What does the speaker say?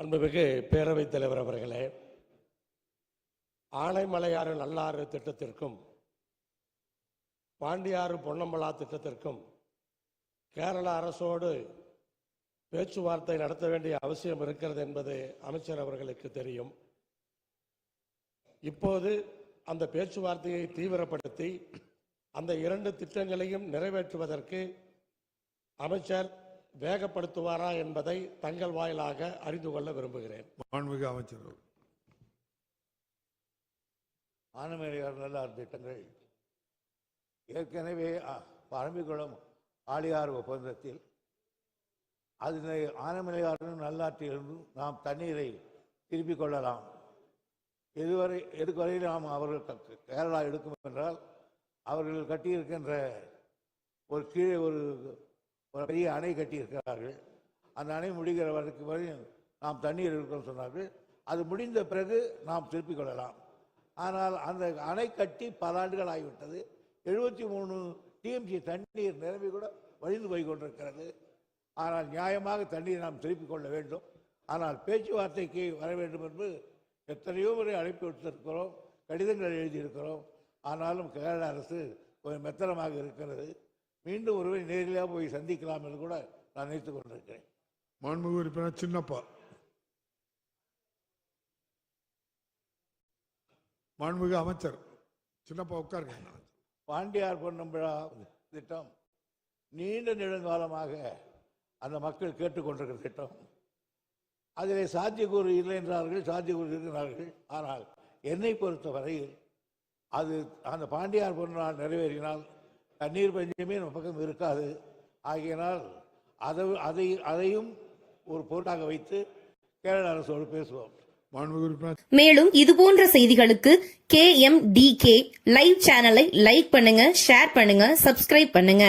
அன்புமிகு பேரவைத் தலைவர் அவர்களே ஆனைமலையாறு நல்லாறு திட்டத்திற்கும் பாண்டியாறு பொன்னம்பலா திட்டத்திற்கும் கேரள அரசோடு பேச்சுவார்த்தை நடத்த வேண்டிய அவசியம் இருக்கிறது என்பது அமைச்சர் அவர்களுக்கு தெரியும். இப்போது அந்த பேச்சுவார்த்தையை தீவிரப்படுத்தி அந்த இரண்டு திட்டங்களையும் நிறைவேற்றுவதற்கு அமைச்சர் வேகப்படுத்துவாரா என்பதை தங்கள் வாயிலாக அறிந்து கொள்ள விரும்புகிறேன் மாண்புமிகு அமைச்சர். ஆனமலையார் நல்லார் திட்டங்கள் ஏற்கனவே பரம்பிக்குளம் ஆழியார் ஒப்பந்தத்தில் அதனை ஆனமலையாரும் நல்லாற்றிலிருந்தும் நாம் தண்ணீரை திருப்பிக் கொள்ளலாம் எதுவரை எதுவரை நாம் அவர்கள் கேரளா எடுக்கும் என்றால் அவர்கள் கட்டியிருக்கின்ற ஒரு கீழே ஒரு ஒரு பெரிய அணை கட்டியிருக்கிறார்கள். அந்த அணை முடிகிற வரைக்கும் வரை நாம் தண்ணீர் இருக்கணும்னு சொன்னார்கள். அது முடிந்த பிறகு நாம் திருப்பிக் கொள்ளலாம். ஆனால் அந்த அணை கட்டி பல ஆண்டுகள் ஆகிவிட்டது. எழுபத்தி மூணு டிஎம்சி தண்ணீர் நிரம்பி கூட வழிந்து போய் கொண்டிருக்கிறது. ஆனால் நியாயமாக தண்ணீர் நாம் திருப்பிக் கொள்ள வேண்டும். ஆனால் பேச்சுவார்த்தைக்கு வர வேண்டும் என்று எத்தனையோ முறை அழைப்பு விடுத்திருக்கிறோம். கடிதங்கள் எழுதியிருக்கிறோம். ஆனாலும் கேரள அரசு கொஞ்சம் மெத்தனமாக இருக்கிறது. மீண்டும் ஒருவரை நேரிலே போய் சந்திக்கலாம் என்று கூட நான் நினைத்துக் கொண்டிருக்கிறேன். மாண்புமிகு உறுப்பினர் சின்னப்பா. மாண்புமிகு அமைச்சர். சின்னப்பா உட்காருங்க. பாண்டியார் பொன்னம்பழா திட்டம் நீண்ட நெடுங்காலமாக அந்த மக்கள் கேட்டுக்கொண்டிருக்கிற திட்டம். அதிலே சாத்தியக்கூறு இல்லை என்றார்கள் சாத்தியக்கூறு இருக்கிறார்கள். ஆனால் என்னை பொறுத்தவரையில் அது அந்த பாண்டியார் பொன்னால் நிறைவேறினால் தண்ணீர் பஞ்சமே நம்ம பக்கம் இருக்காது. ஆகையினால் அதை அதை அதையும் ஒரு பொருட்டாக வைத்து கேரள அரசோடு பேசுவோம். மேலும் இதுபோன்ற செய்திகளுக்கு K M D K live சேனலை லைக் பண்ணுங்க ஷேர் பண்ணுங்க சப்ஸ்கிரைப் பண்ணுங்க.